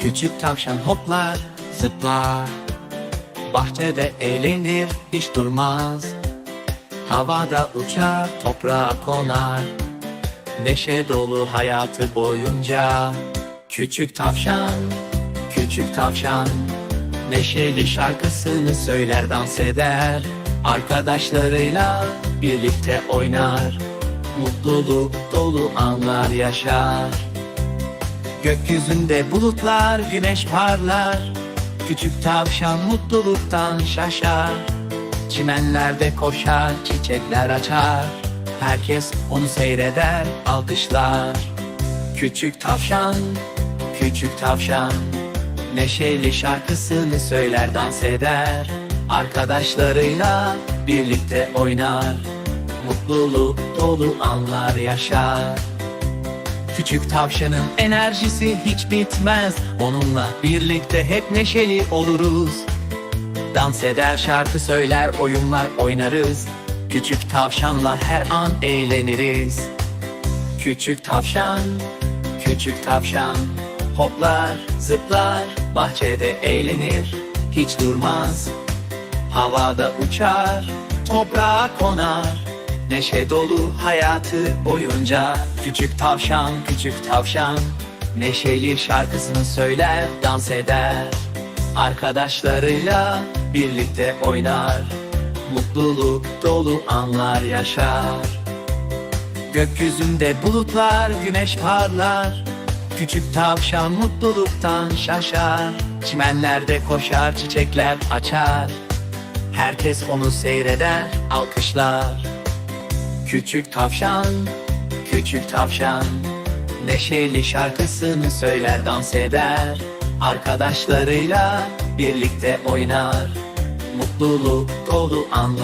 Küçük tavşan hoplar, zıplar. Bahçede eğlenir, hiç durmaz. Havada uçar, toprağa konar. Neşe dolu hayatı boyunca. Küçük tavşan, küçük tavşan. Neşeli şarkısını söyler dans eder. Arkadaşlarıyla birlikte oynar. Mutluluk dolu anlar yaşar Gökyüzünde bulutlar güneş parlar. Küçük tavşan mutluluktan şaşar. Çimenlerde koşar çiçekler açar. Herkes onu seyreder alkışlar. Küçük tavşan, küçük tavşan. Neşeli şarkısını söyler dans eder. Arkadaşlarıyla birlikte oynar. Mutluluk dolu anlar yaşar Küçük tavşanın enerjisi hiç bitmez. Onunla birlikte hep neşeli oluruz. Dans eder şarkı söyler oyunlar oynarız. Küçük tavşanla her an eğleniriz. Küçük tavşan, küçük tavşan. Hoplar, zıplar, bahçede eğlenir. Hiç durmaz, havada uçar Toprağa konar, neşe dolu hayatı boyunca. Küçük tavşan, küçük tavşan. Neşeli şarkısını söyler, dans eder. Arkadaşlarıyla birlikte oynar. Mutluluk dolu anlar yaşar. Gökyüzünde bulutlar güneş parlar. Küçük tavşan mutluluktan şaşar. Çimenlerde koşar çiçekler açar. Herkes onu seyreder alkışlar Küçük tavşan, küçük tavşan. Neşeli şarkısını söyler dans eder. Arkadaşlarıyla birlikte oynar. Mutluluk dolu anlar